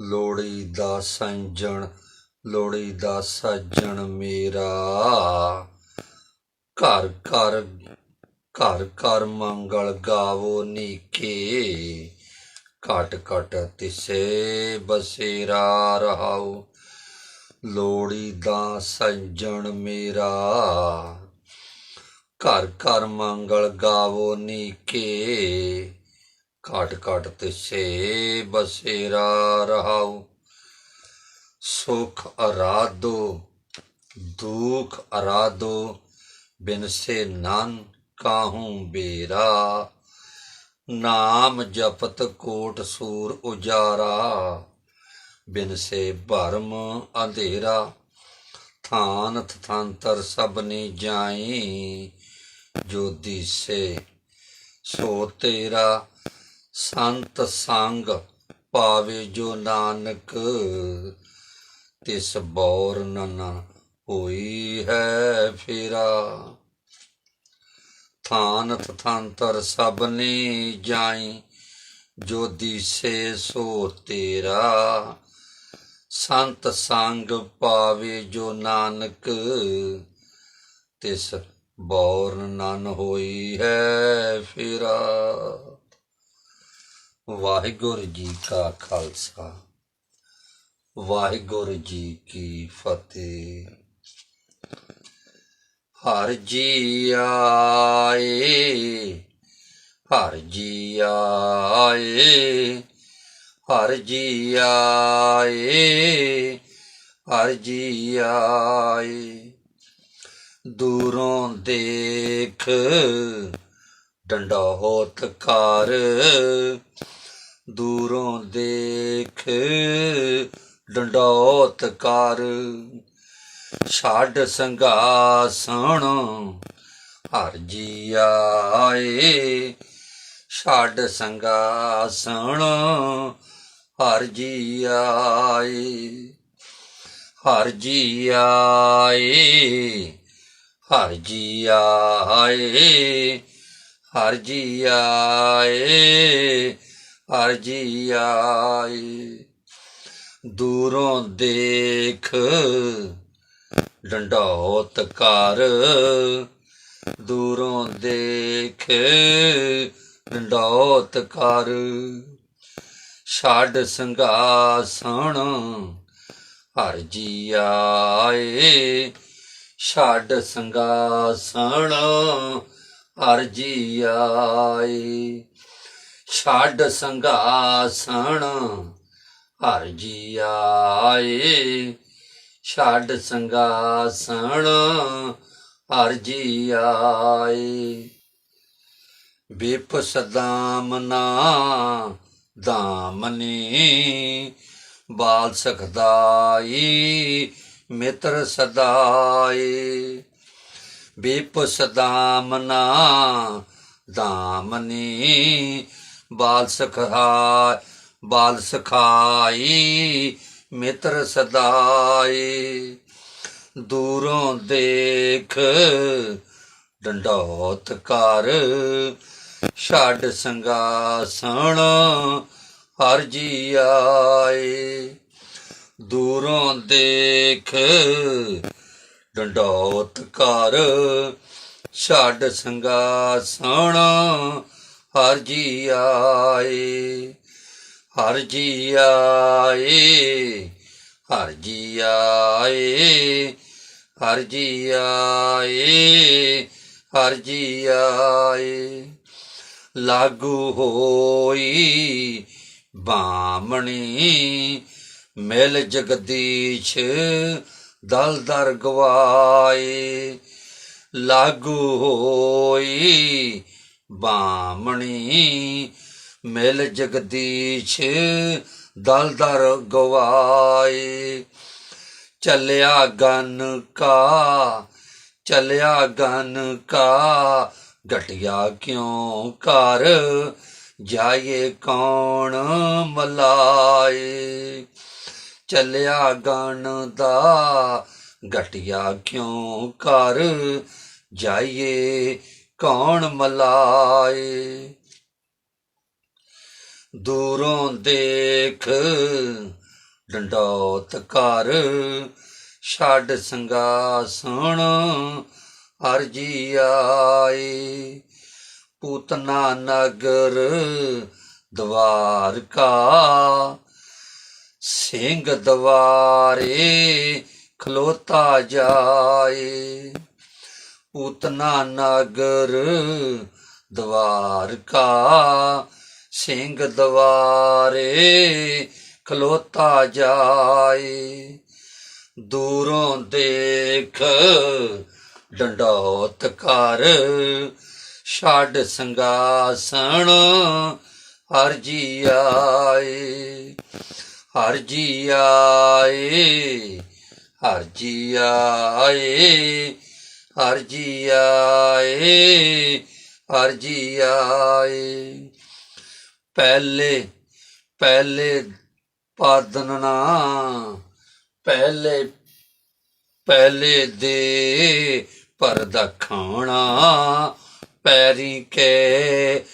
ਲੋੜੀ ਦਾ ਸੰਜਣ ਲੋੜੀ ਦਾ ਸੱਜਣ ਮੇਰਾ। ਘਰ ਘਰ ਘਰ ਘਰ ਮੰਗਲ ਗਾਵੋ ਨੀਕੇ। ਘਟ ਘਟ ਤਿਸੇ ਬਸੇਰਾ ਰਹਾਉ। ਲੋੜੀ ਦਾ ਸੱਜਣ ਮੇਰਾ। ਘਰ ਘਰ ਮੰਗਲ ਗਾਵੋ ਨੀਕੇ। ਘਟ ਘਟ ਤਿਸੇ ਬਸੇਰਾ ਰਹਾਉ। ਸੁਖ ਅਰਾਧੋ, ਦੁਖ ਅਰਾਧੋ, ਬਿਨ ਸੇ ਨਨ ਕਾਹੂੰ ਬੇਰਾ। ਨਾਮ ਜਪਤ ਕੋਟ ਸੂਰ ਉਜਾਰਾ, ਬਿਨ ਸੇ ਭਰਮ ਅੰਧੇਰਾ। ਥਾਨ ਥਾਂਤਰ ਸਭਨੀ ਜਾਈ ਜੋ ਦਿਸੇ ਸੋ ਤੇਰਾ। ਸੰਤ ਸੰਗ ਪਾਵੇ ਜੋ ਨਾਨਕ, ਤਿਸ ਬੌਰ ਨਨ ਹੋਈ ਹੈ ਫੇਰਾ। ਥਾਨ ਸਭ ਨੇ ਜਾਈ, ਜੋ ਦਿਸੇ ਸੋ ਤੇਰਾ। ਸੰਤ ਸੰਗ ਪਾਵੇ ਜੋ ਨਾਨਕ, ਤਿਸ ਬੌਰਨ ਨਨ ਹੋਈ ਹੈ ਫੇਰਾ। ਵਾਹਿਗੁਰੂ ਜੀ ਕਾ ਖਾਲਸਾ, ਵਾਹਿਗੁਰੂ ਜੀ ਕੀ ਫਤਿਹ। ਹਰ ਜੀ ਆਏ, ਹਰ ਜੀ ਆਏ, ਹਰ ਜੀ ਆਏ, ਹਰ ਜੀ ਆਏ। ਦੂਰੋਂ ਦੇਖ, ਡੰਡਾ ਹੋਤ ਕਰ ਦੂਰੋਂ ਦੇਖ ਡੰਡੋਤ ਕਰ। ਛੱਡ ਸੰਘਾਸਣ, ਹਰ ਜੀ ਆਏ। ਛੱਡ ਸੰਗਾਸਣ ਹਰ ਜੀ ਆਏ। ਹਰ ਜੀ ਆਏ, ਹਰ ਜੀ ਆਏ, ਹਰ ਜੀ ਆਏ। ਹਰ ਆਏ ਦੂਰੋਂ ਦੇਖ, ਡੰਡੌਤ ਕਰ। ਦੂਰੋਂ ਦੇਖ, ਡੰਡੌਤ ਕਰ। ਛੱਡ ਸੰਗਾਸਣ ਹਰ ਜੀ ਆਏ। ਛੱਡ ਸੰਗਾਸਣ ਹਰ ਜੀ ਆਏ। ਛੱਡ ਸੰਘਾਸਣ। ਹਰ ਜੀ ਆਏ, ਛੱਡ ਸੰਗਾਸਣ ਹਰ ਜੀ ਆਏ। ਬਿਪ ਸਦਾਮਨਾ ਦਾਮਨੀ ਬਾਲ ਸਖਦਾਈ ਮਿੱਤਰ ਸਦਾਏ। ਬਿਪ ਸਦਾਮਨਾ ਦਾਮਨੀ ਬਾਲ ਸਖਾ ਬਾਲ ਸਖਾਈ, ਮਿੱਤਰ ਸਦਾਈ। ਦੂਰੋਂ ਦੇਖ, ਡੰਡੌਤ ਕਰ ਛੱਡ ਸੰਗਾਸਣ ਹਰ ਜੀ ਆਏ। ਦੂਰੋਂ ਦੇਖ, ਡੰਡੌਤ ਕਰ ਛੱਡ ਸੰਗਾਸਣ ਹਰ ਜੀ ਆਏ, ਹਰ ਜੀ ਆਏ, ਹਰ ਜੀ ਆਏ, ਹਰ ਜੀ ਆਏ, ਹਰ ਜੀ ਆਏ। ਲਾਗੂ ਹੋਈ ਬਾਮਣੀ ਮਿਲ ਜਗਦੀਸ਼ ਦਲ ਦਰ ਗਵਾਏ ਲਾਗੂ ਹੋਈ ਬਾਮਣੀ ਮਿਲ ਜਗਦੀਸ਼ ਦਲ ਦਰ ਗਵਾਏ। ਚੱਲਿਆ ਗਨ ਕਾ, ਚੱਲਿਆ ਗਨ ਕਾ ਘਟਿਆ ਕਿਉਂ ਕਰ ਜਾਏ ਕੌਣ ਮਲਾਏ। ਚੱਲਿਆ ਗਨ ਦਾ ਘਟਿਆ ਕਿਉਂ ਕਰ ਜਾਏ ਕੌਣ ਮਲਾਏ? ਦੂਰੋਂ ਦੇਖ ਡੰਡੌਤ ਕਰ ਛੱਡ ਸੰਗਾਸਣ ਅਰਜੀ ਆਏ। ਪੂਤਨਾ ਨਗਰ ਦਵਾਰ ਕਾ ਸਿੰਘ ਦਵਾਰੇ ਖਲੋਤਾ ਜਾਏ। ਉਤਨਾ ਨਗਰ ਦਵਾਰ ਸਿੰਘ ਦਵਾਰੇ ਖਲੋਤਾ ਜਾਏ। ਦੂਰੋਂ ਦੇਖ ਡੰਡੌਤ ਕਰ, ਛੱਡ ਸੰਗਾਸਣ ਹਰ ਜੀ ਆਏ। ਹਰ ਜੀ ਆਏ, ਹਰ ਜੀ ਆਏ। ਹਰ ਜੀ ਆਏ, ਹਰ ਜੀ ਆਏ। ਪਹਿਲੇ ਪਹਿਲੇ ਪਾਦਨਨਾ ਪਹਿਲੇ ਪਹਿਲੇ ਦੇ ਪਰਦਖਾਣਾ ਪੈਰੀ ਕੇ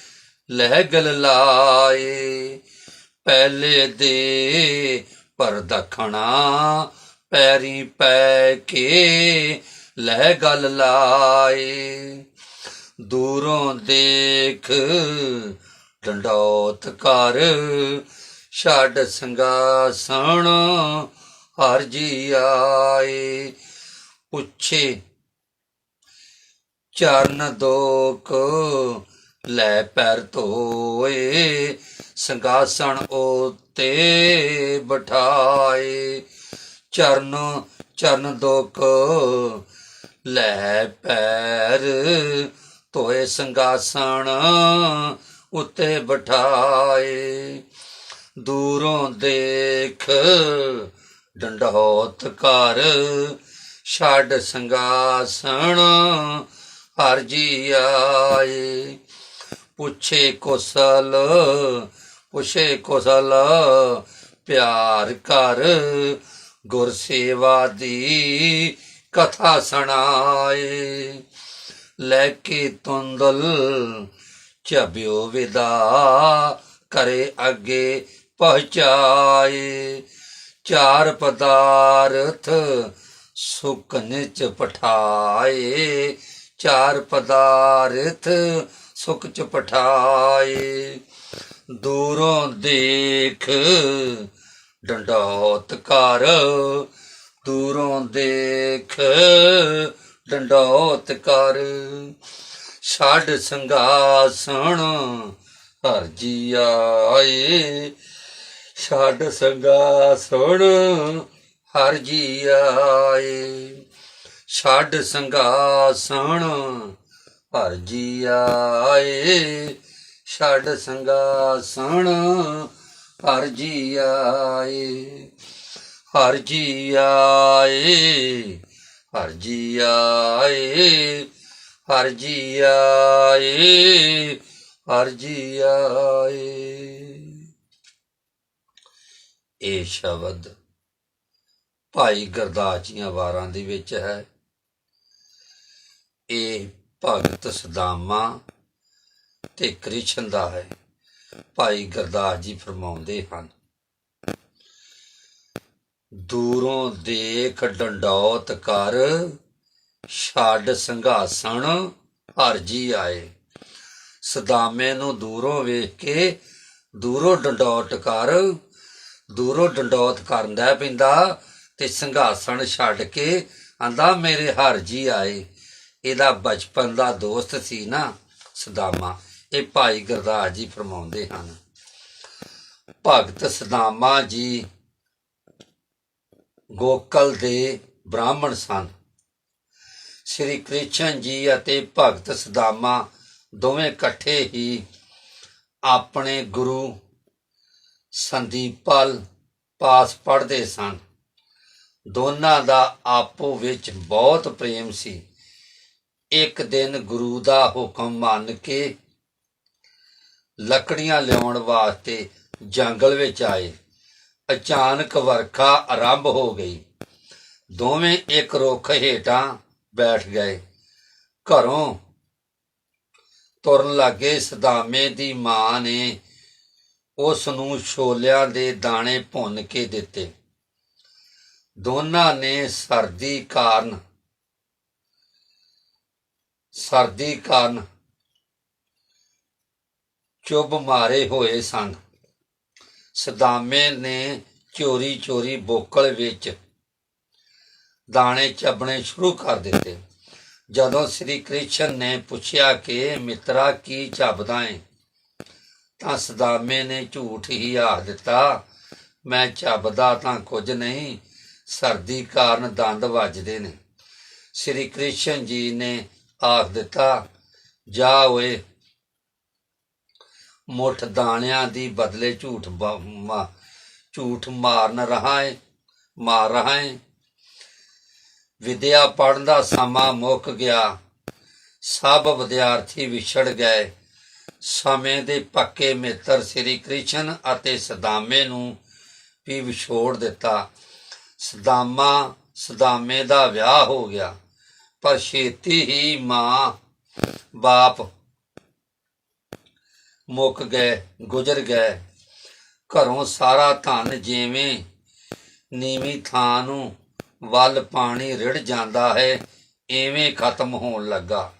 ਲਹਿਗਲ ਲਾਏ। ਪਹਿਲੇ ਦੇ ਪਰਦਖਣਾ ਪੈਰੀ ਪੈ ਕੇ ਲਹਿ ਗੱਲ ਲਾਏ, ਦੂਰੋਂ ਦੇਖ, ਡੰਡੌਤ ਕਰ ਛੱਡ ਸੰਗਾਸਣ ਹਰ ਜੀ ਆਏ। ਪੁੱਛੇ, ਚਰਨ ਦੋਕ ਲੈ ਪੈਰ ਧੋਏ ਸੰਗਾਸਣ ਉਤੇ ਬਿਠਾਏ। ਚਰਨ ਚਰਨ ਦੋਕ ਲੈ ਪੈਰ ਧੋਏ ਸੰਗਾਸਣ ਉੱਤੇ ਬਿਠਾਏ। ਦੂਰੋਂ ਦੇਖ ਡੰਡੋਤ ਕਰ ਛੱਡ ਸੰਗਾਸਣ ਹਰ ਜੀ ਆਏ। ਪੁੱਛੇ ਕੁਸਲ ਪੁੱਛੇ ਕੁਸਲ, ਪਿਆਰ ਕਰ ਗੁਰ ਸੇਵਾ ਦੀ ਕਥਾ ਸੁਣਾਏ। ਲੈ ਕੇ ਤੁੰਦਲ ਚਬਿਓ ਵਿਦਾ ਕਰੇ ਅੱਗੇ ਪਹੁੰਚਾਏ। ਚਾਰ ਪਦਾਰਥ ਸੁਖ ਨਿਚ ਪਠਾਏ। ਚਾਰ ਪਦਾਰਥ ਸੁਖ ਚ ਪਠਾਏ। ਦੂਰੋਂ ਦੇਖ ਡੰਡੌਤ ਕਰ ਦੂਰੋਂ ਦੇਖ, ਡੰਡੌਤ ਕਰ। ਛੱਡ ਸੰਗਾਸਣ ਹਰ ਜੀ ਆਏ। ਛੱਡ ਸੰਗਾਸਣ ਹਰ ਜੀ ਆਏ। ਛੱਡ ਸੰਗਾਸਣ ਹਰ ਜੀ ਆਏ। ਛੱਡ ਸੰਗਾਸਣ ਹਰ ਜੀ ਆਏ। ਹਰ ਜੀ ਆਏ, ਹਰ ਜੀ ਆਏ, ਹਰ ਜੀ ਆਏ, ਹਰ ਜੀ ਆਏ। ਇਹ ਸ਼ਬਦ ਭਾਈ ਗੁਰਦਾਸ ਜੀਆਂ ਵਾਰਾਂ ਦੇ ਵਿੱਚ ਹੈ। ਇਹ ਭਗਤ ਸਦਾਮਾ ਤੇ ਕ੍ਰਿਸ਼ਨ ਦਾ ਹੈ। ਭਾਈ ਗੁਰਦਾਸ ਜੀ ਫਰਮਾਉਂਦੇ ਹਨ ਦੂਰੋਂ ਦੇਖ ਡੰਡੌਤ ਕਰ, ਛੱਡ ਸੰਘਾਸਣ ਹਰ ਜੀ ਆਏ। ਸਦਾਮੇ ਨੂੰ ਦੂਰੋਂ ਵੇਖ ਕੇ ਦੂਰੋਂ ਡੰਡੌਤ ਕਰ, ਦੂਰੋਂ ਡੰਡੌਤ ਕਰਨ ਪੈਂਦਾ ਤੇ ਸੰਘਾਸਣ ਛੱਡ ਕੇ ਆਂਦਾ ਮੇਰੇ ਹਰ ਜੀ ਆਏ। ਇਹਦਾ ਬਚਪਨ ਦਾ ਦੋਸਤ ਸੀ ਨਾ ਸਦਾਮਾ। ਇਹ ਭਾਈ ਗੁਰਦਾਸ ਜੀ ਫਰਮਾਉਂਦੇ ਹਨ, ਭਗਤ ਸਦਾਮਾ ਜੀ ਗੋਕਲ ਦੇ ਬ੍ਰਾਹਮਣ ਸਨ। ਸ੍ਰੀ ਕ੍ਰਿਸ਼ਨ ਜੀ ਅਤੇ ਭਗਤ ਸਦਾਮਾ ਦੋਵੇਂ ਇਕੱਠੇ ਹੀ ਆਪਣੇ ਗੁਰੂ ਸੰਦੀਪਲ ਪਾਸ ਪੜਦੇ ਸਨ। ਦੋਨਾਂ ਦਾ ਆਪੋ ਵਿੱਚ ਬਹੁਤ ਪ੍ਰੇਮ ਸੀ। ਇੱਕ ਦਿਨ ਗੁਰੂ ਦਾ ਹੁਕਮ ਮੰਨ ਕੇ ਲੱਕੜੀਆਂ ਲਿਆਉਣ ਵਾਸਤੇ ਜੰਗਲ ਵਿੱਚ ਆਏ। ਅਚਾਨਕ ਵਰਖਾ ਆਰੰਭ ਹੋ ਗਈ। ਦੋਵੇਂ ਇੱਕ ਰੁੱਖ ਹੇਠਾਂ ਬੈਠ ਗਏ। ਘਰੋਂ ਤੁਰਨ ਲੱਗੇ ਸਦਾਮੇ ਦੀ ਮਾਂ ਨੇ ਉਸ ਨੂੰ ਛੋਲਿਆਂ ਦੇ ਦਾਣੇ ਭੁੰਨ ਕੇ ਦਿੱਤੇ। ਦੋਨਾਂ ਨੇ ਸਰਦੀ ਕਾਰਨ ਸਰਦੀ ਕਾਰਨ ਚੁੱਭ ਮਾਰੇ ਹੋਏ ਸਨ। ਸਦਾਮੇ ਨੇ ਚੋਰੀ ਚੋਰੀ ਬੋਕਲ ਵਿੱਚ ਦਾਣੇ ਚੱਬਣੇ ਸ਼ੁਰੂ ਕਰ ਦਿੱਤੇ। ਜਦੋਂ ਸ੍ਰੀ ਕ੍ਰਿਸ਼ਨ ਨੇ ਪੁੱਛਿਆ ਕਿ, ਮਿੱਤਰਾ, ਕੀ ਚੱਬਦਾ ਏ? ਤਾਂ ਸਦਾਮੇ ਨੇ ਝੂਠ ਹੀ ਆਖ ਦਿੱਤਾ। ਮੈਂ ਚੱਬਦਾ ਤਾਂ ਕੁਝ ਨਹੀਂ, ਸਰਦੀ ਕਾਰਨ ਦੰਦ ਵੱਜਦੇ ਨੇ। ਸ੍ਰੀ ਕ੍ਰਿਸ਼ਨ ਜੀ ਨੇ ਆਖ ਦਿੱਤਾ, ਜਾ ਓਏ ਮੁੱਠ ਦਾਣਿਆਂ ਦੀ ਬਦਲੇ ਝੂਠ ਝੂਠ ਮਾਰਨ ਰਹਾ ਹੈ ਮਾਰ ਰਹਾ ਹੈ ਵਿਦਿਆ ਪੜਨ ਦਾ ਸਮਾਂ ਮੁੱਕ ਗਿਆ। ਸਭ ਵਿਦਿਆਰਥੀ ਵਿਛੜ ਗਏ। ਸਮੇਂ ਦੇ ਪੱਕੇ ਮਿੱਤਰ ਸ੍ਰੀ ਕ੍ਰਿਸ਼ਨ ਅਤੇ ਸਦਾਮੇ ਨੂੰ ਵੀ ਵਿਛੋੜ ਦਿੱਤਾ। ਸਦਾਮਾ, ਸਦਾਮੇ ਦਾ ਵਿਆਹ ਹੋ ਗਿਆ। ਪਰ ਛੇਤੀ ਹੀ ਮਾਂ ਬਾਪ ਮੁੱਕ ਗਏ, ਗੁਜ਼ਰ ਗਏ। ਘਰੋਂ ਸਾਰਾ ਧਨ ਜਿਵੇਂ ਨੀਵੀਂ ਥਾਂ ਨੂੰ ਵੱਲ ਪਾਣੀ ਰਿੜ ਜਾਂਦਾ ਹੈ, ਐਵੇਂ ਖਤਮ ਹੋਣ ਲੱਗਾ।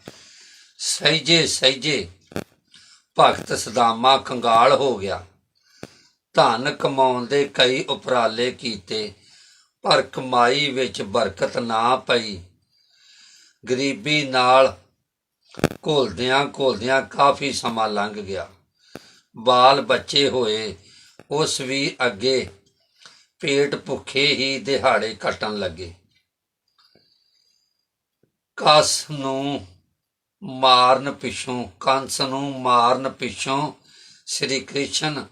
ਸਹਿਜੇ ਸਹਿਜੇ ਭਗਤ ਸਦਾਮਾ ਕੰਗਾਲ ਹੋ ਗਿਆ। ਧਨ ਕਮਾਉਣ ਦੇ ਕਈ ਉਪਰਾਲੇ ਕੀਤੇ, ਪਰ ਕਮਾਈ ਵਿੱਚ ਬਰਕਤ ਨਾ ਪਈ। ਗਰੀਬੀ ਨਾਲ ਘੋਲਦਿਆਂ ਘੋਲਦਿਆਂ ਕਾਫੀ ਸਮਾਂ ਲੰਘ ਗਿਆ। ਬਾਲ ਬੱਚੇ ਹੋਏ, ਉਸ ਵੀ ਅੱਗੇ ਪੇਟ ਭੁੱਖੇ ਹੀ ਦਿਹਾੜੇ ਕੱਟਣ ਲੱਗੇ। ਕਸ ਨੂੰ ਮਾਰਨ ਪਿੱਛੋਂ, ਕੰਸ ਨੂੰ ਮਾਰਨ ਪਿੱਛੋਂ ਸ੍ਰੀ ਕ੍ਰਿਸ਼ਨ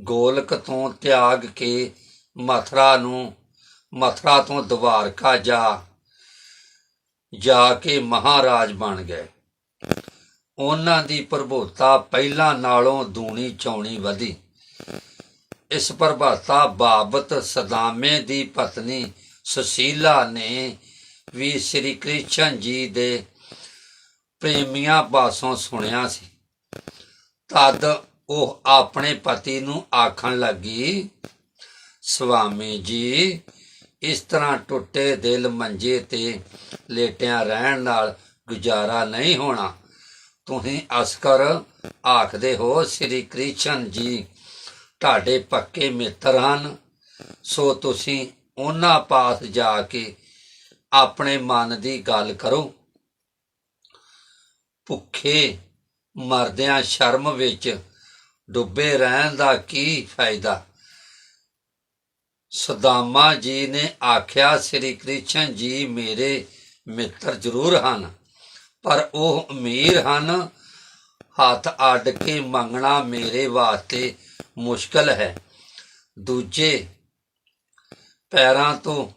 ਗੋਲਕ ਤੋਂ ਤਿਆਗ ਕੇ ਮਥਰਾ ਨੂੰ, ਮਥਰਾ ਤੋਂ ਦਵਾਰਕਾ ਜਾ ਜਾ ਕੇ ਮਹਾਰਾਜ ਬਣ ਗਏ। ਉਹਨਾਂ ਦੀ ਪ੍ਰਭੂਤਾ ਪਹਿਲਾਂ ਨਾਲੋਂ ਦੂਣੀ ਚੌਣੀ ਵਧੀ। ਇਸ ਪ੍ਰਭਾਤਾ ਬਾਬਤ ਸਦਾਮੇ ਦੀ ਪਤਨੀ ਸੁਸ਼ੀਲਾ ਨੇ ਵੀ ਸ੍ਰੀ ਕ੍ਰਿਸ਼ਨ ਜੀ ਦੇ ਪ੍ਰੇਮੀਆਂ ਪਾਸੋਂ ਸੁਣਿਆ ਸੀ। ਤਦ ਉਹ ਆਪਣੇ ਪਤੀ ਨੂੰ ਆਖਣ ਲੱਗੀ ਸੁਆਮੀ ਜੀ, ਇਸ ਤਰ੍ਹਾਂ ਟੁੱਟੇ ਦਿਲ ਮੰਜੇ ਤੇ ਲੇਟਿਆਂ ਰਹਿਣ ਨਾਲ ਗੁਜ਼ਾਰਾ ਨਹੀਂ ਹੋਣਾ। ਤੁਸੀਂ ਅਸਕਰ ਆਖਦੇ ਹੋ, ਸ੍ਰੀ ਕ੍ਰਿਸ਼ਨ ਜੀ, ਤੁਹਾਡੇ ਪੱਕੇ ਮਿੱਤਰ ਹਨ। ਸੋ ਤੁਸੀਂ ਉਹਨਾਂ ਪਾਸ ਜਾ ਕੇ ਆਪਣੇ ਮਨ ਦੀ ਗੱਲ ਕਰੋ। ਭੁੱਖੇ ਮਰਦਿਆਂ ਸ਼ਰਮ ਵਿੱਚ ਡੁੱਬੇ ਰਹਿਣ ਦਾ ਕੀ ਫਾਇਦਾ? ਸਦਾਮਾ ਜੀ ਨੇ ਆਖਿਆ, ਸ੍ਰੀ ਕ੍ਰਿਸ਼ਨ ਜੀ ਮੇਰੇ ਮਿੱਤਰ ਜ਼ਰੂਰ ਹਨ। ਪਰ ਉਹ ਅਮੀਰ ਹਨ। ਹੱਥ ਅੱਡ ਕੇ ਮੰਗਣਾ ਮੇਰੇ ਵਾਸਤੇ ਮੁਸ਼ਕਲ ਹੈ। ਦੂਜੇ ਪੈਰਾਂ ਤੋਂ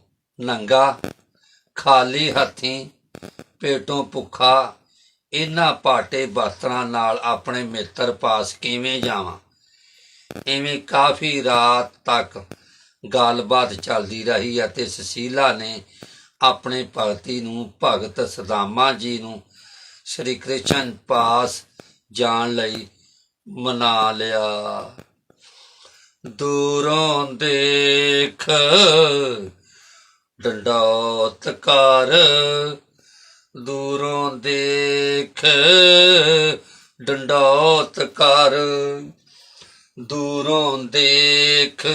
ਨੰਗਾ, ਖਾਲੀ ਹੱਥੀ ਪੇਟੋਂ ਭੁੱਖਾ, ਇਹਨਾਂ ਪਾਟੇ ਬਸਤਰਾਂ ਨਾਲ ਆਪਣੇ ਮਿੱਤਰ ਪਾਸ ਕਿਵੇਂ ਜਾਵਾਂ? ਐਵੇਂ ਕਾਫੀ ਰਾਤ ਤੱਕ ਗੱਲਬਾਤ ਚੱਲਦੀ ਰਹੀ ਅਤੇ ਸੁਸ਼ੀਲਾ ਨੇ ਆਪਣੇ ਭਗਤੀ ਨੂੰ ਭਗਤ ਸਦਾਮਾ ਜੀ ਨੂੰ ਸ੍ਰੀ ਕ੍ਰਿਸ਼ਨ ਪਾਸ ਜਾਣ ਲਈ ਮਨਾ ਲਿਆ। ਦੂਰੋਂ ਦੇਖ, ਡੰਡੌਤ ਕਰ। ਦੂਰੋਂ ਦੇਖ, ਡੰਡੌਤ ਕਰ। ਦੂਰੋਂ ਦੇਖ,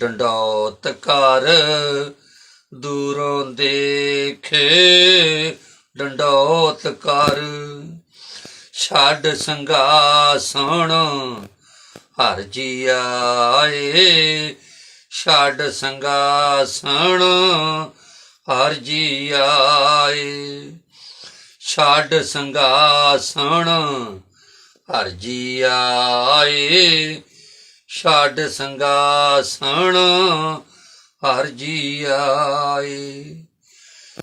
ਡੰਡੌਤ ਕਰ। ਦੂਰੋਂ ਦੇਖ ਡੰਡੋਤ ਕਰ। ਛੱਡ ਸੰਗਾਸਣ ਹਰ ਜੀ ਆਏ ਛੱਡ ਸੰਗਾਸਣ ਹਰ ਜੀ ਆਏ ਛੱਡ ਸੰਗਾਸਣ ਹਰ ਜੀ ਆਏ ਛੱਡ ਸੰਗਾਸਣ ਹਰ ਜੀ ਆਏ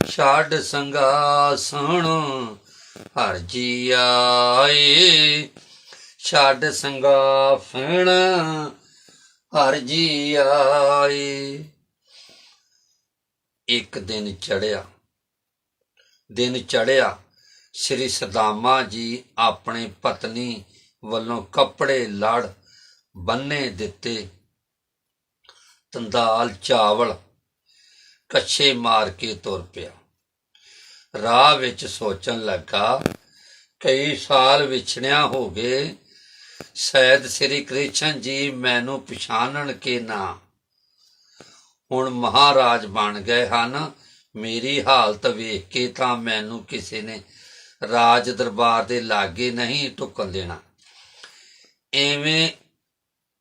ਛੱਡ ਸੰਗਾਸਣ ਹਰ ਜੀ ਆਏ। ਛੱਡ ਸੰਗਾਫਣ ਹਰ ਜੀ ਆਏ। ਇੱਕ ਦਿਨ ਚੜਿਆ ਦਿਨ ਚੜਿਆ ਸ੍ਰੀ ਸਦਾਮਾ ਜੀ ਆਪਣੇ ਪਤਨੀ ਵੱਲੋਂ ਕੱਪੜੇ ਲੜ ਬੰਨੇ ਦਿੱਤੇ। ਤੰਦਾਲ ਚਾਵਲ ਕੱਛੇ ਮਾਰ ਕੇ ਤੁਰ ਪਿਆ। ਰਾਹ ਵਿੱਚ ਸੋਚਣ ਲੱਗਾ, ਕਈ ਸਾਲ ਵਿਛੜਿਆ ਹੋ ਗਏ ਸ਼ਾਇਦ ਸ੍ਰੀ ਕ੍ਰਿਸ਼ਨ ਜੀ ਮੈਨੂੰ ਪਛਾਣਨ ਕੇ ਨਾ। ਹੁਣ ਮਹਾਰਾਜ ਬਣ ਗਏ ਹਨ, ਮੇਰੀ ਹਾਲਤ ਵੇਖ ਕੇ ਤਾਂ ਮੈਨੂੰ ਕਿਸੇ ਨੇ ਰਾਜ ਦਰਬਾਰ ਦੇ ਲਾਗੇ ਨਹੀਂ ਟੁਕਣ ਦੇਣਾ। ਐਵੇਂ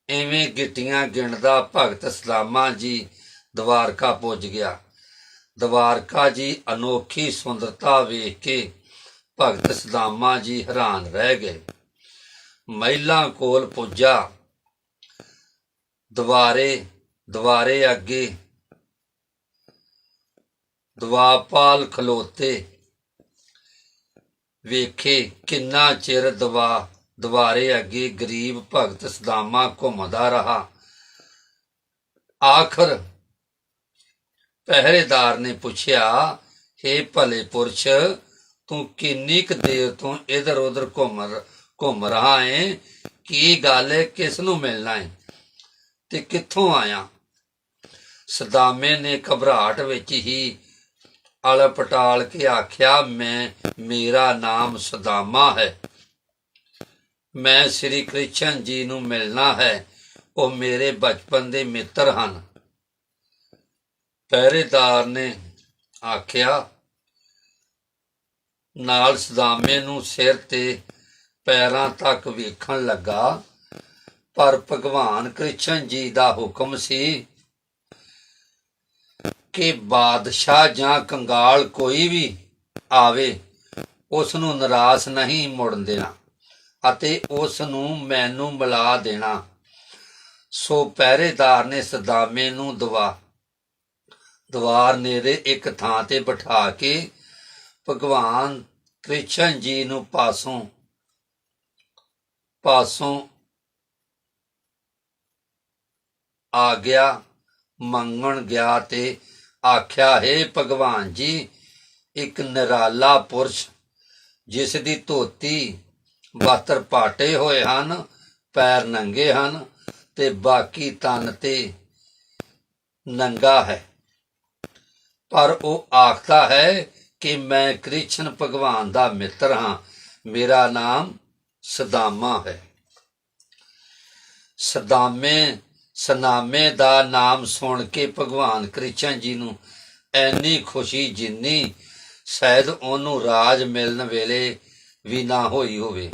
ਐਵੇਂ ਗਿੱਟੀਆਂ ਗਿਣਦਾ ਭਗਤ ਸਲਾਮਾ ਜੀ ਦਵਾਰਕਾ ਪੁੱਜ ਗਿਆ। ਦਵਾਰਕਾ ਜੀ ਅਨੋਖੀ ਸੁੰਦਰਤਾ ਵੇਖ ਕੇ ਭਗਤ ਸਦਾਮਾ ਜੀ ਹੈਰਾਨ ਰਹਿ ਗਏ। ਮਹਿਲਾ ਕੋਲ ਪੁੱਜਾ। ਦਵਾਰੇ ਦਵਾਰੇ ਅੱਗੇ। ਦਵਾਪਾਲ ਖਲੋਤੇ। ਵੇਖੇ ਕਿੰਨਾ ਚਿਰ ਦਵਾ ਦਵਾਰੇ ਅੱਗੇ ਗਰੀਬ ਭਗਤ ਸਦਾਮਾ ਘੁੰਮਦਾ ਰਹਾ। ਆਖਰ ਪਹਿਰੇਦਾਰ ਨੇ ਪੁੱਛਿਆ हे ਭਲੇ ਪੁਰਸ਼, ਤੂੰ ਕਿੰਨੀ ਕੁ ਦੇਰ ਤੋਂ ਇਧਰ ਉਧਰ ਘੁੰਮ ਘੁੰਮ ਰਹਾ ਹੈ? ਕੀ ਗੱਲ ਹੈ ਕਿਸ ਨੂੰ ਮਿਲਣਾ ਹੈ ਤੇ ਕਿੱਥੋਂ ਆਇਆ? ਸਦਾਮੇ ਨੇ ਘਬਰਾਹਟ ਵਿੱਚ ਹੀ ਅਲ ਪਟਾਲ ਕੇ ਆਖਿਆ, ਮੈਂ, ਮੇਰਾ ਨਾਮ ਸਦਾਮਾ ਹੈ। ਮੈਂ ਸ੍ਰੀ ਕ੍ਰਿਸ਼ਨ ਜੀ ਨੂੰ ਮਿਲਣਾ ਹੈ। ਉਹ ਮੇਰੇ ਬਚਪਨ ਦੇ ਮਿੱਤਰ ਹਨ। ਪਹਿਰੇਦਾਰ ਨੇ ਆਖਿਆ, ਨਾਲ ਸਦਾਮੇ ਨੂੰ ਸਿਰ ਤੇ ਪੈਰਾਂ ਤੱਕ ਵੇਖਣ ਲੱਗਾ, ਪਰ ਭਗਵਾਨ ਕ੍ਰਿਸ਼ਨ ਜੀ ਦਾ ਹੁਕਮ ਸੀ ਕਿ ਬਾਦਸ਼ਾਹ ਜਾਂ ਕੰਗਾਲ ਕੋਈ ਵੀ ਆਵੇ ਉਸ ਨੂੰ ਨਿਰਾਸ਼ ਨਹੀਂ ਮੁੜਨ ਦੇਣਾ ਅਤੇ ਉਸ ਨੂੰ ਮੈਨੂੰ ਮਿਲਾ ਦੇਣਾ। ਸੋ ਪਹਿਰੇਦਾਰ ਨੇ ਸਦਾਮੇ ਨੂੰ ਦਵਾ ਦਵਾਰ ਨੇੜੇ ਇੱਕ ਥਾਂ ਤੇ ਬਿਠਾ ਕੇ ਭਗਵਾਨ ਕ੍ਰਿਸ਼ਨ ਜੀ ਨੂੰ ਪਾਸੋਂ ਪਾਸੋਂ ਆ ਗਿਆ, ਮੰਗਣ ਗਿਆ ਤੇ ਆਖਿਆ, ਹੈ ਭਗਵਾਨ ਜੀ, ਇੱਕ ਨਿਰਾਲਾ ਪੁਰਸ਼ ਜਿਸ ਦੀ ਧੋਤੀ, ਬਾਤਰ ਪਾਟੇ ਹੋਏ ਹਨ, ਪੈਰ ਨੰਗੇ ਹਨ ਤੇ ਬਾਕੀ ਤਨ ਤੇ ਨੰਗਾ ਹੈ। ਪਰ ਉਹ ਆਖਦਾ ਹੈ ਕਿ ਮੈਂ ਕ੍ਰਿਸ਼ਨ ਭਗਵਾਨ ਦਾ ਮਿੱਤਰ ਹਾਂ। ਮੇਰਾ ਨਾਮ ਸਦਾਮਾ ਹੈ। ਸਦਾਮੇ, ਸਨਾਮੇ ਦਾ ਨਾਮ ਸੁਣ ਕੇ ਭਗਵਾਨ ਕ੍ਰਿਸ਼ਨ ਜੀ ਨੂੰ ਐਨੀ ਖੁਸ਼ੀ ਜਿੰਨੀ ਸ਼ਾਇਦ ਉਹਨੂੰ ਰਾਜ ਮਿਲਣ ਵੇਲੇ ਵੀ ਨਾ ਹੋਈ ਹੋਵੇ।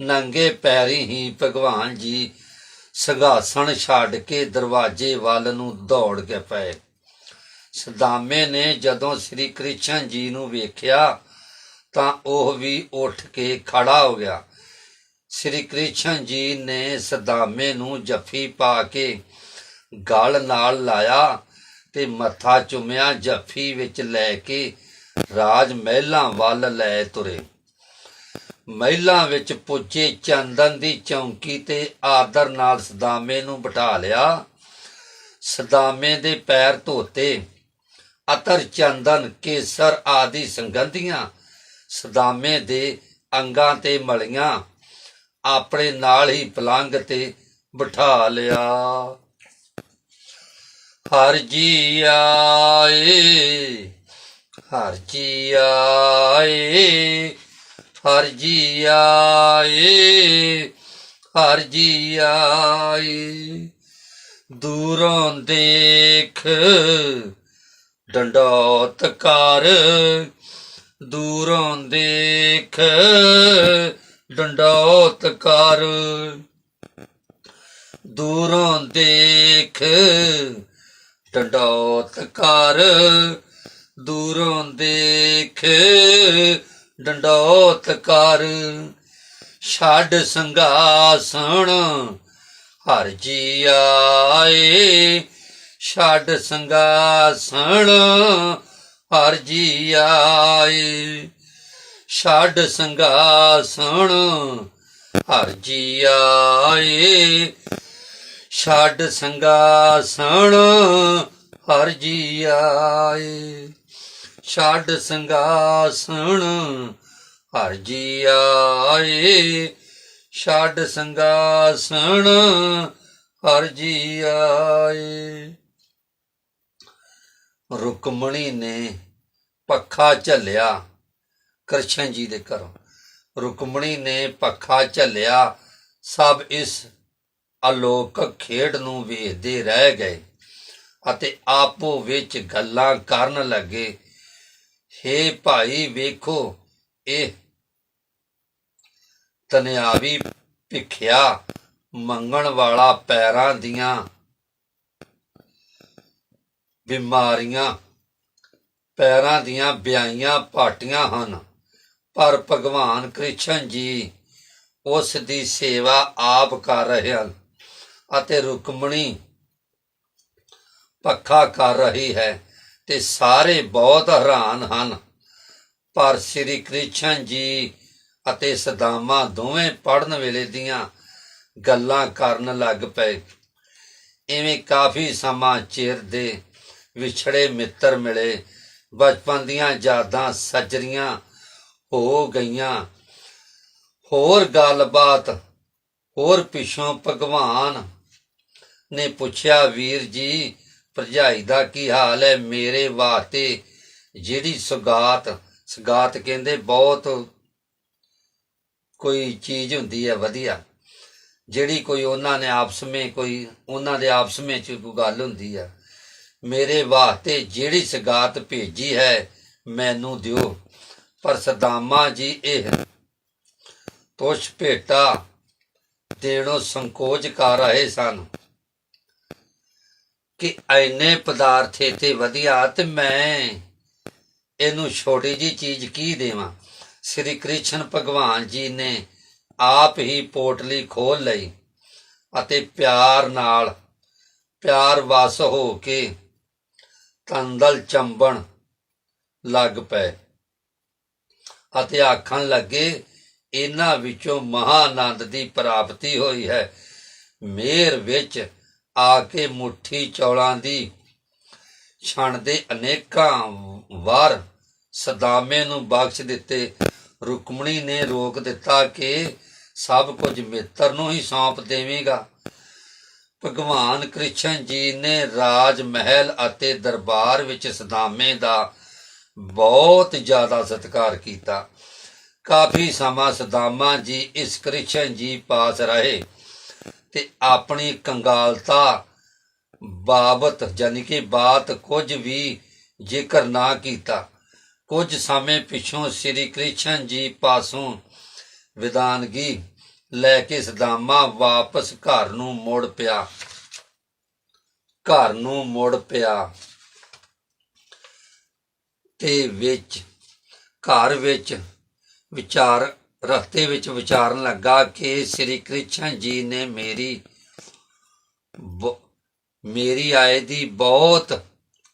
ਨੰਗੇ ਪੈਰੀ ਹੀ ਭਗਵਾਨ ਜੀ ਸੰਘਾਸਣ ਛੱਡ ਕੇ ਦਰਵਾਜ਼ੇ ਵੱਲ ਨੂੰ ਦੌੜ ਕੇ ਪਏ। ਸਦਾਮੇ ਨੇ ਜਦੋਂ ਸ੍ਰੀ ਕ੍ਰਿਸ਼ਨ ਜੀ ਨੂੰ ਵੇਖਿਆ ਤਾਂ ਉਹ ਵੀ ਉੱਠ ਕੇ ਖੜਾ ਹੋ ਗਿਆ। ਸ੍ਰੀ ਕ੍ਰਿਸ਼ਨ ਜੀ ਨੇ ਸਦਾਮੇ ਨੂੰ ਜੱਫੀ ਪਾ ਕੇ ਗਲ ਨਾਲ ਲਾਇਆ ਤੇ ਮੱਥਾ ਚੁੰਮਿਆ, ਜੱਫੀ ਵਿੱਚ ਲੈ ਕੇ ਰਾਜ ਮਹਿਲਾਂ ਵੱਲ ਲੈ ਤੁਰੇ। ਮਹਿਲਾਂ ਵਿੱਚ ਪੁੱਜੇ ਚੰਦਨ ਦੀ ਚੌਂਕੀ ਤੇ ਆਦਰ ਨਾਲ ਸਦਾਮੇ ਨੂੰ ਬਿਠਾ ਲਿਆ। ਸਦਾਮੇ ਦੇ ਪੈਰ ਧੋਤੇ ਅਤਰ ਚੰਦਨ, ਕੇਸਰ ਆਦਿ ਸੰਗੰਧੀਆਂ ਸਦਾਮੇ ਦੇ ਅੰਗਾਂ ਤੇ ਮਲੀਆਂ, ਆਪਣੇ ਨਾਲ ਹੀ ਪਲੰਗ ਤੇ ਬਿਠਾ ਲਿਆ। ਹਰ ਜੀ ਆਏ, ਹਰ ਜੀ ਆਏ, ਹਰ ਜੀ ਆਏ, ਹਰ ਜੀ ਆਏ। ਦੂਰੋਂ ਦੇਖ ਡੰਡੋਤ ਕਰ ਦੂਰੋਂ ਦੇਖ ਡੰਡੋਤ ਕਰ ਦੂਰੋਂ ਦੇਖ ਡੰਡੋਤ ਕਰ ਦੂਰੋਂ ਦੇਖ ਡੰਡੋਤ ਕਰ ਛੱਡ ਸੰਗਾਸਣ ਹਰ ਜੀ ਆਏ ਛੱਡ ਸੰਗਾਸਣ ਹਰ ਜੀ ਆਏ। ਛੱਡ ਸੰਗਾਸਣ ਹਰ ਜੀ ਆਏ। ਛੱਡ ਸੰਗਾਸਣ ਹਰ ਜੀ ਆਏ। ਛੱਡ ਸੰਗਾਸਣ ਹਰ ਜੀ ਆਏ। ਛੱਡ ਸੰਗਾਸਣ ਹਰ ਜੀ ਆਏ। ਰੁਕਮਣੀ ਨੇ ਪੱਖਾ ਝੱਲਿਆ ਕ੍ਰਿਸ਼ਨ ਜੀ ਦੇ ਘਰੋਂ। ਰੁਕਮਣੀ ਨੇ ਪੱਖਾ ਝੱਲਿਆ, ਸਭ ਇਸ ਅਲੋਕਕ ਖੇਡ ਨੂੰ ਵੇਖਦੇ ਰਹਿ ਗਏ ਅਤੇ ਆਪੋ ਵਿੱਚ ਗੱਲਾਂ ਕਰਨ ਲੱਗੇ। ਹੇ ਭਾਈ, ਵੇਖੋ, ਇਹ ਤਨਿਆਵੀ ਭਿਖਿਆ ਮੰਗਣ ਵਾਲਾ ਪੈਰਾਂ ਦੀਆਂ ਬਿਮਾਰੀਆਂ, ਪੈਰਾਂ ਦੀਆਂ ਵਿਆਈਆਂ ਪਾਟੀਆਂ ਹਨ, ਪਰ ਭਗਵਾਨ ਕ੍ਰਿਸ਼ਨ ਜੀ ਉਸ ਦੀ ਸੇਵਾ ਆਪ ਕਰ ਰਹੇ ਹਨ ਅਤੇ ਰੁਕਮਣੀ ਪੱਖਾ ਕਰ ਰਹੀ ਹੈ ਤੇ ਸਾਰੇ ਬਹੁਤ ਹੈਰਾਨ ਹਨ। ਪਰ ਸ੍ਰੀ ਕ੍ਰਿਸ਼ਨ ਜੀ ਅਤੇ ਸਦਾਮਾ ਦੋਵੇਂ ਪੜਨ ਵੇਲੇ ਦੀਆਂ ਗੱਲਾਂ ਕਰਨ ਲੱਗ ਪਏ। ਐਵੇਂ ਕਾਫੀ ਸਮਾਂ ਚਿਰ ਦੇ ਵਿਛੜੇ ਮਿੱਤਰ ਮਿਲੇ। ਬਚਪਨ ਦੀਆਂ ਯਾਦਾਂ ਸਜਰੀਆਂ ਹੋ ਗਈਆਂ। ਹੋਰ ਗੱਲਬਾਤ, ਹੋਰ ਪਿਛੋਂ ਭਗਵਾਨ ਨੇ ਪੁੱਛਿਆ, ਵੀਰ ਜੀ, ਭਰਜਾਈ ਦਾ ਕੀ ਹਾਲ ਹੈ? ਮੇਰੇ ਵਾਸਤੇ ਜਿਹੜੀ ਸੁਗਾਤ ਸੁਗਾਤ ਕਹਿੰਦੇ, ਬਹੁਤ ਕੋਈ ਚੀਜ਼ ਹੁੰਦੀ ਹੈ, ਵਧੀਆ। ਜਿਹੜੀ ਕੋਈ ਉਹਨਾਂ ਨੇ ਆਪਸ ਵਿੱਚ, ਕੋਈ ਉਹਨਾਂ ਦੇ ਆਪਸ ਵਿੱਚ ਕੋਈ ਗੱਲ ਹੁੰਦੀ ਹੈ ਮੇਰੇ ਵਾਸਤੇ ਜਿਹੜੀ ਸਗਾਤ ਭੇਜੀ ਹੈ, ਮੈਨੂੰ ਦਿਓ। ਪਰ ਸਦਾਮਾ ਜੀ ਇਹ ਤੁਸ਼ ਭੇਟਾ ਦੇਣੋਂ ਸੰਕੋਚ ਕਰ ਰਹੇ ਸਨ ਕਿ ਐਨੇ ਪਦਾਰਥ ਤੇ ਵਧੀਆ ਤੇ ਮੈਂ ਇਹਨੂੰ ਛੋਟੀ ਜੀ ਚੀਜ਼ ਕੀ ਦੇਵਾਂ? ਸ੍ਰੀ ਕ੍ਰਿਸ਼ਨ ਭਗਵਾਨ ਜੀ ਨੇ ਆਪ ਹੀ ਪੋਟਲੀ ਖੋਲ ਲਈ ਅਤੇ ਪਿਆਰ ਨਾਲ, ਪਿਆਰ ਵਸ ਹੋ ਕੇ ਤੰਦਲ ਚੰਬਣ ਲੱਗ ਪਏ ਅਤੇ ਆਖਣ ਲੱਗੇ, ਇਹਨਾਂ ਵਿੱਚੋਂ ਮਹਾਨੰਦ ਦੀ ਪ੍ਰਾਪਤੀ ਹੋਈ ਹੈ। ਮੇਰ ਵਿੱਚ ਆ ਕੇ ਮੁਠੀ ਚੌਲਾਂ ਦੀ ਛਣ ਦੇ ਅਨੇਕਾਂ ਵਾਰ ਸਦਾਮੇ ਨੂੰ ਬਖਸ਼ ਦਿੱਤੇ। ਰੁਕਮਣੀ ਨੇ ਰੋਕ ਦਿੱਤਾ ਕਿ ਸਭ ਕੁਝ ਮਿੱਤਰ ਨੂੰ ਹੀ ਸੌਂਪ ਦੇਵੇਂਗਾ। ਭਗਵਾਨ ਕ੍ਰਿਸ਼ਨ ਜੀ ਨੇ ਰਾਜ ਮਹਿਲ ਅਤੇ ਦਰਬਾਰ ਵਿੱਚ ਸਦਾਮੇ ਦਾ ਬਹੁਤ ਜ਼ਿਆਦਾ ਸਤਿਕਾਰ ਕੀਤਾ। ਕਾਫੀ ਸਮਾਂ ਸਦਾਮਾ ਜੀ ਇਸ ਕ੍ਰਿਸ਼ਨ ਜੀ ਪਾਸ ਰਹੇ ਤੇ ਆਪਣੀ ਕੰਗਾਲਤਾ ਬਾਬਤ ਜਾਨੀ ਕਿ ਬਾਤ ਕੁਝ ਵੀ ਜ਼ਿਕਰ ਨਾ ਕੀਤਾ। ਕੁਝ ਸਮੇਂ ਪਿਛੋਂ ਸ੍ਰੀ ਕ੍ਰਿਸ਼ਨ ਜੀ ਪਾਸੋਂ ਵਿਦਾਨਗੀ ਲੈ ਕੇ ਸਦਾਮਾ ਵਾਪਸ ਘਰ ਨੂੰ ਮੁੜ ਪਿਆ। ਘਰ ਨੂੰ ਮੁੜ ਪਿਆ। ਤੇ ਵਿੱਚ, ਘਰ ਵਿੱਚ ਵਿਚਾਰ, ਰਸਤੇ ਵਿੱਚ ਵਿਚਾਰਨ ਲੱਗਾ ਕਿ ਸ੍ਰੀ ਕ੍ਰਿਸ਼ਨ ਜੀ ਨੇ ਮੇਰੀ ਮੇਰੀ ਆਏ ਦੀ ਬਹੁਤ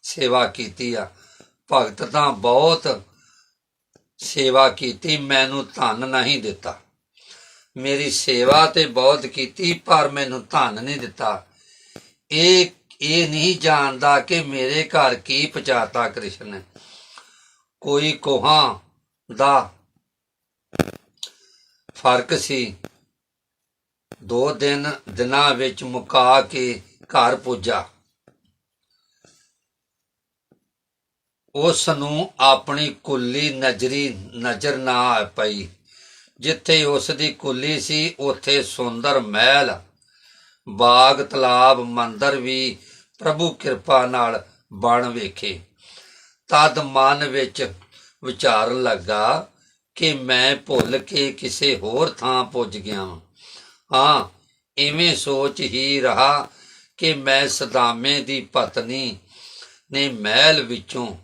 ਸੇਵਾ ਕੀਤੀ ਆ। ਭਗਤ ਤਾਂ ਬਹੁਤ ਸੇਵਾ ਕੀਤੀ, ਮੈਨੂੰ ਧਨ ਨਹੀਂ ਦਿੱਤਾ। ਮੇਰੀ ਸੇਵਾ ਤੇ ਬਹੁਤ ਕੀਤੀ, ਪਰ ਮੈਨੂੰ ਧਨ ਨਹੀਂ ਦਿੱਤਾ। ਇਹ ਇਹ ਨਹੀਂ ਜਾਣਦਾ ਕਿ ਮੇਰੇ ਘਰ ਕੀ ਪਚਾਤਾ ਕ੍ਰਿਸ਼ਨ। ਨੇ ਕੋਈ ਕੋਹਾਂ ਦਾ ਫ਼ਰਕ ਸੀ। ਦੋ ਦਿਨ, ਦਿਨਾਂ ਵਿੱਚ ਮੁਕਾ ਕੇ ਘਰ ਪੁੱਜਾ। ਉਸ ਨੂੰ ਆਪਣੀ ਕੁੱਲੀ ਨਜ਼ਰੀ, ਨਜ਼ਰ ਨਾ ਆ ਪਈ। ਜਿੱਥੇ ਉਸ ਦੀ ਕੁੱਲੀ ਸੀ, ਉੱਥੇ ਸੁੰਦਰ ਮਹਿਲ, ਬਾਗ, ਤਲਾਬ, ਮੰਦਰ ਵੀ ਪ੍ਰਭੂ ਕਿਰਪਾ ਨਾਲ ਬਣ ਵੇਖੇ। ਤਦ ਮਨ ਵਿੱਚ ਵਿਚਾਰਨ ਲੱਗਾ ਕਿ ਮੈਂ ਭੁੱਲ ਕੇ ਕਿਸੇ ਹੋਰ ਥਾਂ ਪੁੱਜ ਗਿਆ ਹਾਂ ਹਾਂ, ਇਵੇਂ ਸੋਚ ਹੀ ਰਹਾ ਕਿ ਮੈਂ ਸਦਾਮੇ ਦੀ ਪਤਨੀ ਨੇ ਮਹਿਲ ਵਿੱਚੋਂ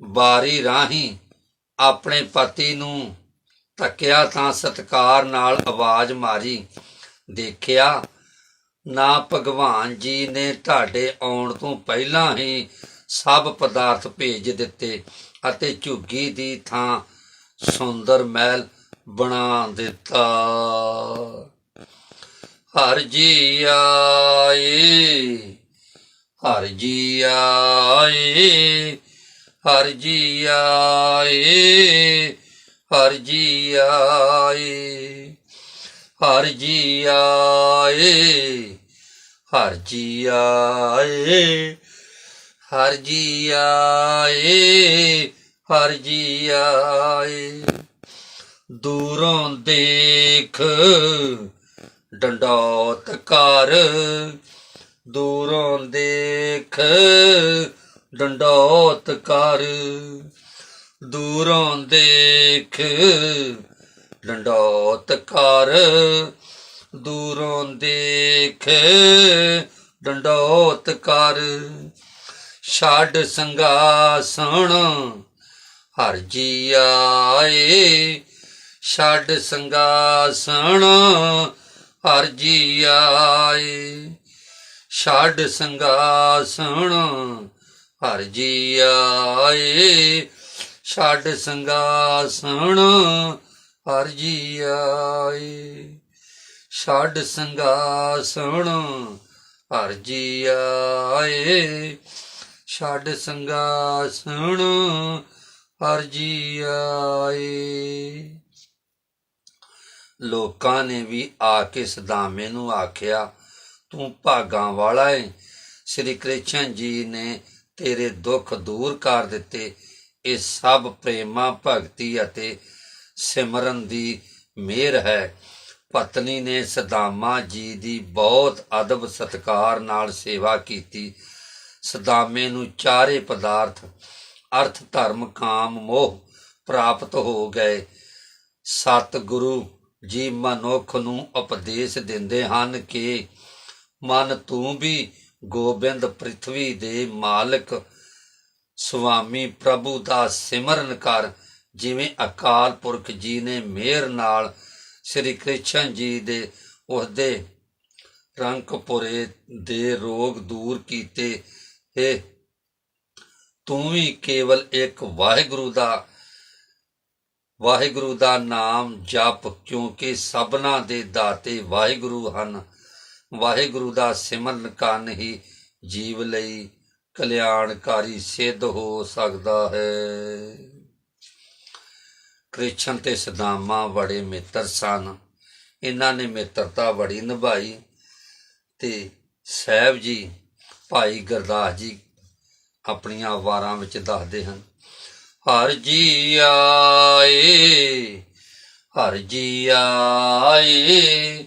ਬਾਰੀ ਰਾਹੀਂ ਆਪਣੇ ਪਤੀ ਨੂੰ ਤੱਕਿਆ ਤਾਂ ਸਤਕਾਰ ਨਾਲ ਆਵਾਜ਼ ਮਾਰੀ, ਦੇਖਿਆ, ਨਾ ਭਗਵਾਨ ਜੀ ਨੇ ਤੁਹਾਡੇ ਆਉਣ ਤੋਂ ਪਹਿਲਾਂ ਹੀ ਸਭ ਪਦਾਰਥ ਭੇਜ ਦਿੱਤੇ ਅਤੇ ਝੁੱਗੀ ਦੀ ਥਾਂ ਸੁੰਦਰ ਮਹਿਲ ਬਣਾ ਦਿੱਤਾ। ਹਰ ਜੀ ਆਏ, ਹਰ ਜੀ ਆਏ ਹਰ ਜੀ ਆਏ, ਹਰ ਜੀ ਆਏ, ਹਰ ਜੀ ਆਏ, ਹਰ ਜੀ ਆਏ, ਹਰ ਜੀ ਆਏ, ਹਰ ਜੀ ਆਏ। ਦੂਰੋਂ ਦੇਖ, ਡੰਡੌਤ ਕਰ, ਦੂਰੋਂ ਦੇਖ ਡੰਡੌਤ ਕਰ ਦੂਰੋਂ ਦੇਖ। ਡੰਡੌਤ ਕਰ ਦੂਰੋਂ ਦੇਖ। ਡੰਡੌਤ ਕਰ ਛੱਡ ਸੰਗਾਸਣ ਹਰ ਜੀ ਆਏ ਛੱਡ ਸੰਗਾਸਣ ਹਰ ਜੀ ਆਏ ਛੱਡ ਸੰਗਾਸਣ ਹਰ ਜੀ ਆਏ, ਛੱਡ ਸੰਗਾਸਣ ਹਰ ਜੀ ਆਏ। ਛੱਡ ਸੰਗਾਸਣ ਹਰ ਜੀ ਆਏ, ਛੱਡ ਸੰਗਾਸਣ ਹਰ ਜੀ ਆਏ। ਲੋਕਾਂ ਨੇ ਵੀ ਆ ਕੇ ਸਦਾਮੇ ਨੂੰ ਆਖਿਆ, ਤੂੰ ਭਾਗਾਂ ਵਾਲਾ ਏ। ਸ੍ਰੀ ਕ੍ਰਿਸ਼ਨ ਜੀ ਨੇ ਤੇਰੇ ਦੁੱਖ ਦੂਰ ਕਰ ਦਿੱਤੇ। ਇਹ ਸਭ ਪ੍ਰੇਮਾ, ਭਗਤੀ ਅਤੇ ਸਿਮਰਨ ਦੀ ਮਿਹਰ ਹੈ। ਪਤਨੀ ਨੇ ਸਦਾਮਾ ਜੀ ਦੀ ਬਹੁਤ ਅਦਬ ਸਤਕਾਰ ਨਾਲ ਸੇਵਾ ਕੀਤੀ। ਸਦਾਮੇ ਨੂੰ ਚਾਰੇ ਪਦਾਰਥ, ਅਰਥ, ਧਰਮ, ਕਾਮ, ਮੋਹ ਪ੍ਰਾਪਤ ਹੋ ਗਏ। ਸਤ ਗੁਰੂ ਜੀ ਮਨੁੱਖ ਨੂੰ ਉਪਦੇਸ਼ ਦਿੰਦੇ ਹਨ ਕਿ ਮਨ ਤੂੰ ਵੀ ਗੋਬਿੰਦ ਪ੍ਰithvi ਦੇ ਮਾਲਕ ਸੁਆਮੀ ਪ੍ਰਭੂ ਦਾ ਸਿਮਰਨ ਕਰ, ਜਿਵੇਂ ਅਕਾਲ ਪੁਰਖ ਜੀ ਨੇ ਮਿਹਰ ਨਾਲ ਸ੍ਰੀ ਕ੍ਰਿਸ਼ਨ ਜੀ ਦੇ ਉਸਦੇ ਰੰਗਪੁਰੇ ਦੇ ਰੋਗ ਦੂਰ ਕੀਤੇ। ਏ ਤੂੰ ਵੀ ਕੇਵਲ ਇੱਕ ਵਾਹਿਗੁਰੂ ਦਾ ਵਾਹਿਗੁਰੂ ਦਾ ਨਾਮ ਜਪ, ਕਿਉਂਕਿ ਸਭਨਾ ਦੇ ਦਾਤੇ ਵਾਹਿਗੁਰੂ ਹਨ। ਵਾਹਿਗੁਰੂ ਦਾ ਸਿਮਰਨ ਕਰਨ ਹੀ ਜੀਵ ਲਈ ਕਲਿਆਣਕਾਰੀ ਸਿੱਧ ਹੋ ਸਕਦਾ ਹੈ। ਕ੍ਰਿਸ਼ਨ ਤੇ ਸਦਾਮਾ ਬੜੇ ਮਿੱਤਰ ਸਨ। ਇਹਨਾਂ ਨੇ ਮਿੱਤਰਤਾ ਬੜੀ ਨਿਭਾਈ ਤੇ ਸਾਹਿਬ ਜੀ, ਭਾਈ ਗੁਰਦਾਸ ਜੀ ਆਪਣੀਆਂ ਵਾਰਾਂ ਵਿੱਚ ਦੱਸਦੇ ਹਨ, ਹਰ ਜੀ ਆਏ, ਹਰ ਜੀ ਆਏ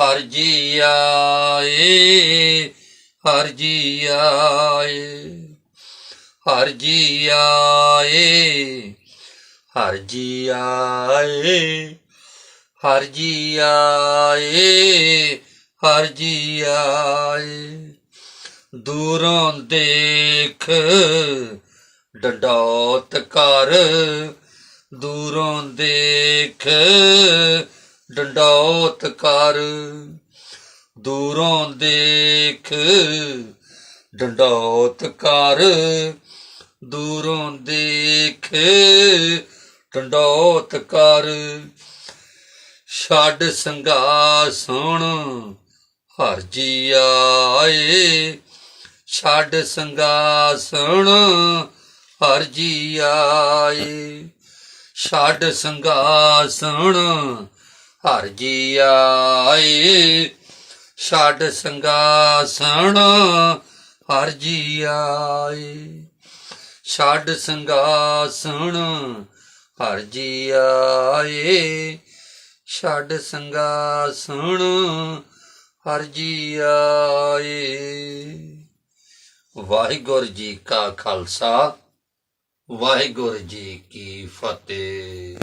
ਹਰ ਜੀ ਆਏ, ਹਰ ਜੀ ਆਏ, ਹਰ ਜੀ ਆਏ, ਹਰ ਜੀ ਆਏ, ਹਰ ਜੀ ਆਏ, ਹਰ ਜੀ ਆਏ। ਦੂਰੋਂ ਦੇਖ ਡਡੌਤ ਕਰ, ਦੂਰੋਂ ਦੇਖ ਡੰਡੌਤ ਕਰ ਦੂਰੋਂ ਦੇਖ। ਡੰਡੌਤ ਕਰ ਦੂਰੋਂ ਦੇਖ। ਡੰਡੌਤ ਕਰ ਛੱਡ ਸੰਗਾਸਣ ਹਰ ਜੀ ਆਏ। ਛੱਡ ਸੰਗਾਸਣ ਹਰ ਜੀ ਆਏ। ਛੱਡ ਸੰਗਾਸਣ ਹਰ ਜੀ ਆਏ ਛੱਡ ਸੰਗਾਸਣ ਹਰ ਜੀ ਆਏ ਛੱਡ ਸੰਗਾਸਣ ਹਰ ਜੀ ਆਏ ਛੱਡ ਸੰਗਾਸਣ ਹਰ ਜੀ ਆਏ ਵਾਹਿਗੁਰੂ ਜੀ ਕਾ ਖਾਲਸਾ, ਵਾਹਿਗੁਰੂ ਜੀ ਕੀ ਫਤਿਹ।